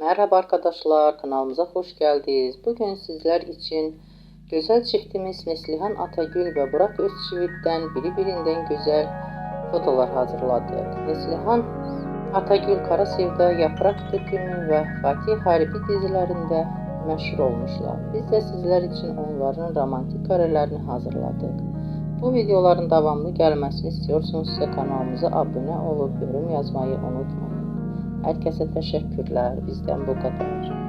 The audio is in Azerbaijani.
Merhaba arkadaşlar, kanalımıza hoş geldiniz. Bugün sizler için güzel çiftimiz Neslihan Atagül ve Burak Özçivit'ten birbirinden güzel fotolar hazırladık. Neslihan Atagül Kara Sevda, Yaprak Dökümü ve Fatih Harbi dizilerinde meşhur olmuşlar. Biz de sizler için onların romantik karelerini hazırladık. Bu videoların devamlı gelmesini istiyorsanız kanalımıza abone olup yorum yazmayı unutmayın. Herkese teşekkürler. Bizden bu kadar.